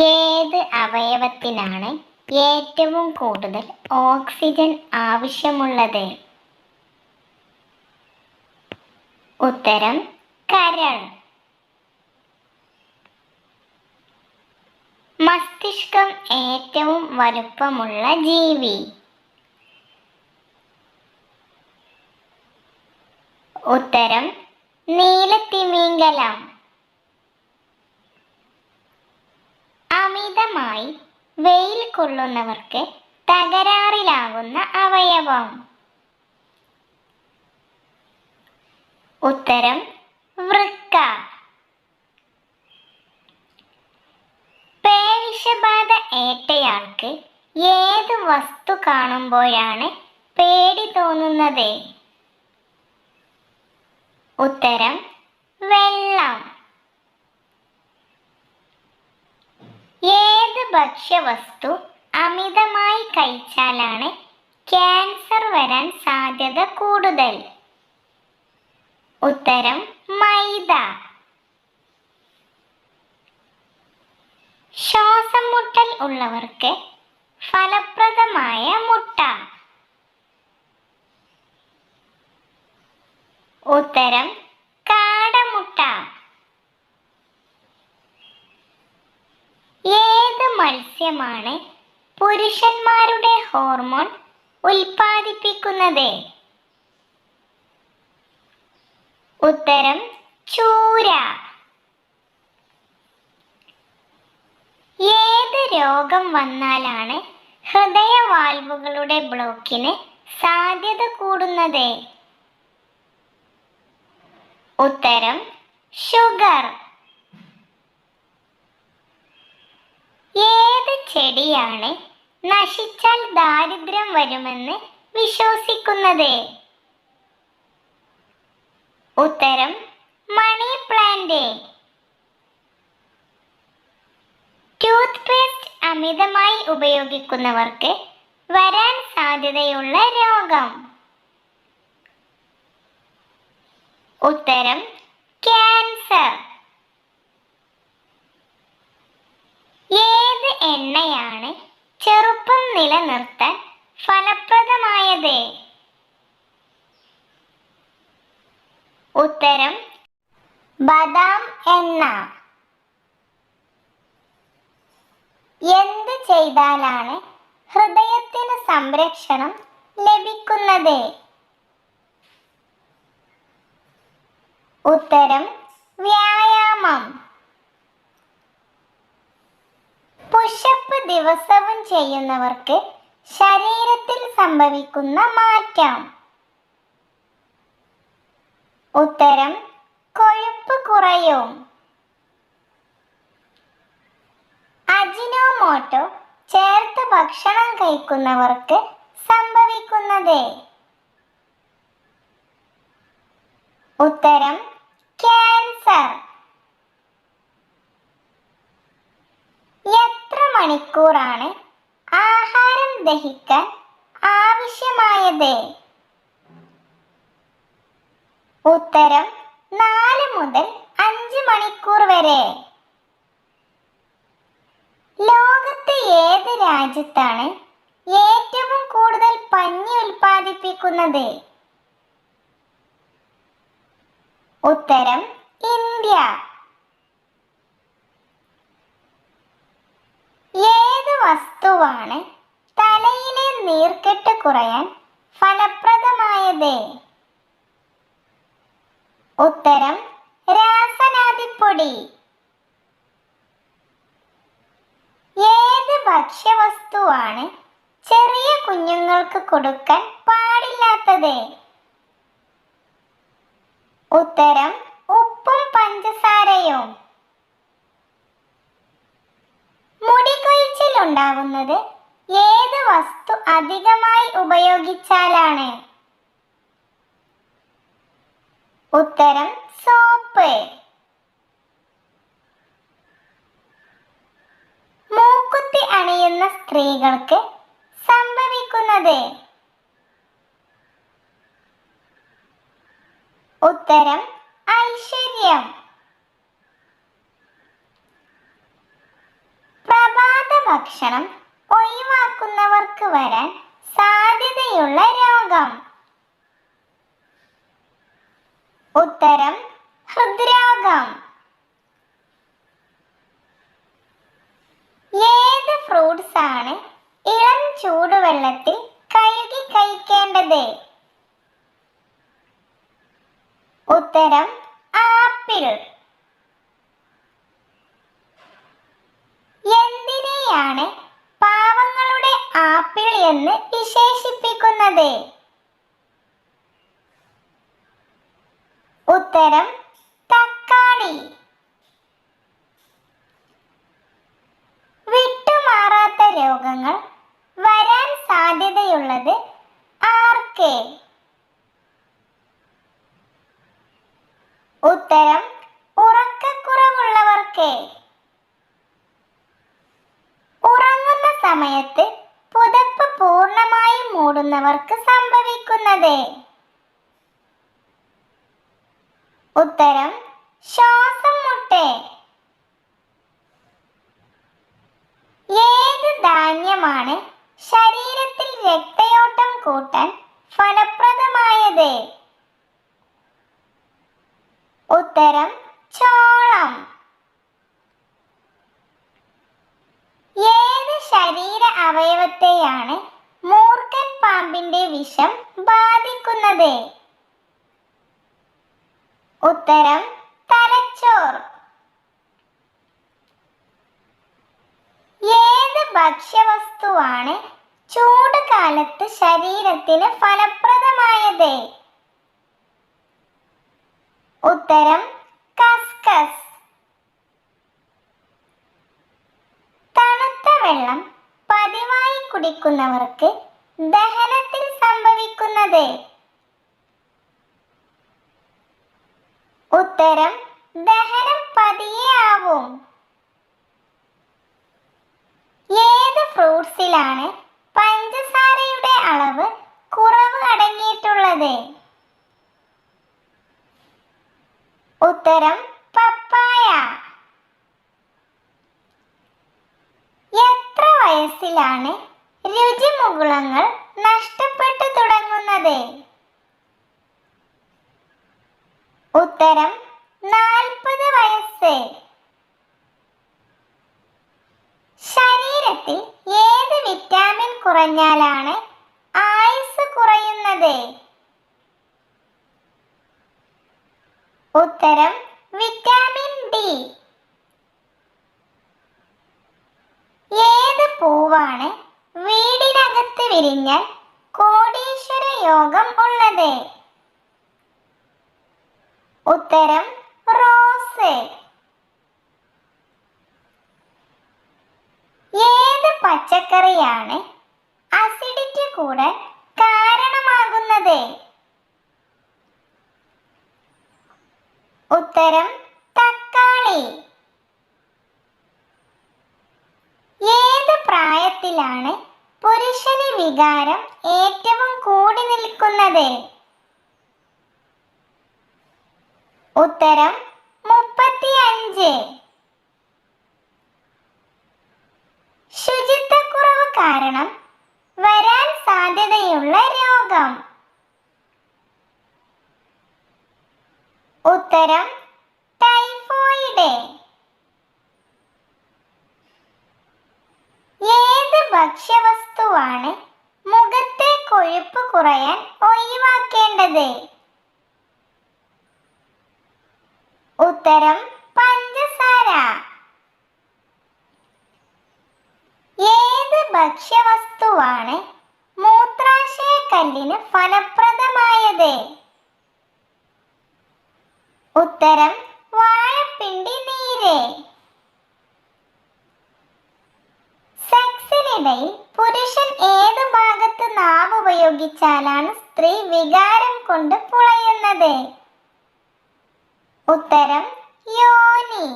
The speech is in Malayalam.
ഏത് അവയവത്തിനാണ് ഏറ്റവും കൂടുതൽ ഓക്സിജൻ ആവശ്യമുള്ളത്? ഉത്തരം കരൾ. മസ്തിഷ്കം ഏറ്റവും വലുപ്പമുള്ള ജീവി. ഉത്തരം നീലത്തിമിംഗലം. അമിതമായി വെയിൽ കൊള്ളുന്നവർക്ക് തകരാറിലാകുന്ന അവയവം. ഉത്തരം വൃക്ക. പേവിഷബാധ ഏറ്റയാൾക്ക് ഏത് വസ്തു കാണുമ്പോഴാണ് പേടി തോന്നുന്നത്? ഉത്തരം വെള്ളം. ഏത് ഭക്ഷ്യവസ്തു അമിതമായി കഴിച്ചാലാണ് ക്യാൻസർ വരാൻ സാധ്യത കൂടുതൽ? ഉത്തരം മൈദ. ശ്വാസം മുട്ടൽ ഉള്ളവർക്ക് ഫലപ്രദമായ മുട്ട. ഉത്തരം കാടമുട്ട. ഏത് മത്സ്യമാണ് പുരുഷന്മാരുടെ ഹോർമോൺ ഉൽപ്പാദിപ്പിക്കുന്നത്? ഉത്തരം ചൂര. ഏത് രോഗം വന്നാലാണ് ഹൃദയവാൽവുകളുടെ ബ്ലോക്കിന് സാധ്യത കൂടുന്നത്? ഉത്തരം ഷുഗർ. ഏത് ചെടിയാണ് നശിച്ചാൽ ദാരിദ്ര്യം വരുമെന്ന് വിശ്വസിക്കുന്നത്? ഉത്തരം മണി പ്ലാന്റ്. ടൂത്ത് പേസ്റ്റ് അമിതമായി ഉപയോഗിക്കുന്നവർക്ക് വരാൻ സാധ്യതയുള്ള രോഗം. ഉത്തരം ക്യാൻസർ ഏത് എണ്ണയാണ് ചെറുപ്പം നിലനിർത്താൻ ഫലപ്രദമായത്. ഉത്തരം ബദാം എണ്ണ. എന്ത് ചെയ്താലാണ് ഹൃദയത്തിന് സംരക്ഷണം ലഭിക്കുന്നത്? ഉത്തരം വ്യായാമം. പുഷപ്പ് ദിവസവും ചെയ്യുന്നവർക്ക് ശരീരത്തിൽ സംഭവിക്കുന്ന മാറ്റം. ഉത്തരം കൊഴുപ്പ് കുറയും. അജിനോമോട്ടോ ചേർത്ത് ഭക്ഷണം കഴിക്കുന്നവർക്ക് സംഭവിക്കുന്നത്. ഉത്തരം ക്യാൻസർ എത്ര മണിക്കൂറാണ് ആഹാരം ദഹിക്കാൻ ആവശ്യമായത്. ഉത്തരം നാല് മുതൽ അഞ്ച് മണിക്കൂർ വരെ. ലോകത്തെ ഏത് രാജ്യത്താണ് ഏറ്റവും കൂടുതൽ പഞ്ഞി ഉൽപ്പാദിപ്പിക്കുന്നത്? ഉത്തരം ഇന്ത്യ ഏത് വസ്തുവാണ് തലയിലെ നീർക്കെട്ട് കുറയാൻ ഫലപ്രദമായത്. ഉത്തരം രാസനാദിപ്പൊടി. ഏത് ഭക്ഷ്യവസ്തുവാണ് ചെറിയ കുഞ്ഞുങ്ങൾക്ക് കൊടുക്കാൻ പാടില്ലാത്തത്? ഉത്തരം ഉപ്പും പഞ്ചസാരയും. മുടി കൊഴിച്ചിൽ ഉണ്ടാകുന്നത് ഏത് വസ്തു അധികമായി ഉപയോഗിച്ചാലാണ്? ഉത്തരം സോപ്പ്. മൂക്കുത്തി അണിയുന്ന സ്ത്രീകൾക്ക് സംഭവിക്കുന്നത്? ഉത്തരം ഐശ്വര്യം. ഭക്ഷണം ഒഴിവാക്കുന്നവർക്ക് വരാൻ സാധ്യതയുള്ള രോഗം. ഉത്തരം ഹൃദ്രോഗം. ഏത് ഫ്രൂട്ട്സ് ആണ് ഇളം ചൂടുവെള്ളത്തിൽ കഴുകി കഴിക്കേണ്ടത്? ഉത്തരം ആപ്പിൾ. എന്തിനെയാണ് പാവങ്ങളുടെ ആപ്പിൾ എന്ന് വിശേഷിപ്പിക്കുന്നത്. ഉത്തരം തക്കാളി. വിട്ടുമാറാത്ത രോഗങ്ങൾ വരാൻ സാധ്യതയുള്ളത് ആർക്ക്? മൂടുന്നവർക്ക് സംഭവിക്കുന്നത്. ഉത്തരം ശ്വാസം മുട്ട്. ഏത് ധാന്യമാണ് ശരീരത്തിൽ രക്തയോട്ടം കൂട്ടാൻ ഫലപ്രദമായത്? ഉത്തരം ചോളം. ഏത് ശരീര അവയവത്തെയാണ് പാമ്പിന്റെ വിഷം ബാധിക്കുന്നത്. ഉത്തരം തലച്ചോർ. ഏത് ഭക്ഷ്യവസ്തുവാണ് ചൂട് കാലത്ത് ശരീരത്തിന് ഫലപ്രദമായത്? ഉത്തരം കസ്കസ്. തണുത്ത വെള്ളം പതിവായി കുടിക്കുന്നവർക്ക് ദഹനത്തിൽ സംഭവിക്കുന്നത്? ഉത്തരം ദഹനം പതിയെ ആവും. ഏത് ഫ്രൂട്ട്സിലാണ് പഞ്ചസാരയുടെ അളവ് കുറവ് അടങ്ങിയിട്ടുള്ളത്? ഉത്തരം പപ്പായ. എത്ര വയസ്സിലാണ് രുചിമുകുളങ്ങൾ നഷ്ടപ്പെട്ടു തുടങ്ങുന്നത്. ഉത്തരം നാൽപ്പത് വയസ്സ്. ശരീരത്തിൽ ഏത് വിറ്റാമിൻ കുറഞ്ഞാലാണ് ആയുസ് കുറയുന്നത്? ഉത്തരം വിറ്റാമിൻ ഡി. ഏത് പൂവാണ് വിരിഞ്ഞാൽ കോടീശ്വര യോഗം ഉള്ളത്. ഉത്തരം റോസ്. ഏത് പച്ചക്കറിയാണ് അസിഡിറ്റി കൂടെ കാരണമാകുന്നത്? ഉത്തരം തക്കാളി ഏത് പ്രായത്തിലാണ് പുരുഷന് വികാരം ഏറ്റവും കൂടി നിൽക്കുന്നത്. ഉത്തരം മുപ്പത്തിയഞ്ച്. ശുചിത്വക്കുറവ് കാരണം വരാൻ സാധ്യതയുള്ള രോഗം. ഉത്തരം ടൈഫോയിഡ് ഏത് ഭക്ഷ്യവസ്തുവാണ് മുഖത്തെ കൊഴുപ്പ് കുറയാൻ ഒഴിവാക്കേണ്ടത്. ഉത്തരം പഞ്ചസാര. ഏത് ഭക്ഷ്യവസ്തുവാണ് മൂത്രാശയക്കല്ലിന് ഫലപ്രദമായത്? ഉത്തരം വാഴപ്പിണ്ടി നീര്. സെക്സിനിടയിൽ പുരുഷൻ ഏത് ഭാഗത്ത് നാവ് ഉപയോഗിച്ചാലാണ് സ്ത്രീ വികാരം കൊണ്ട് പുളയുന്നത്? ഉത്തരം യോനി.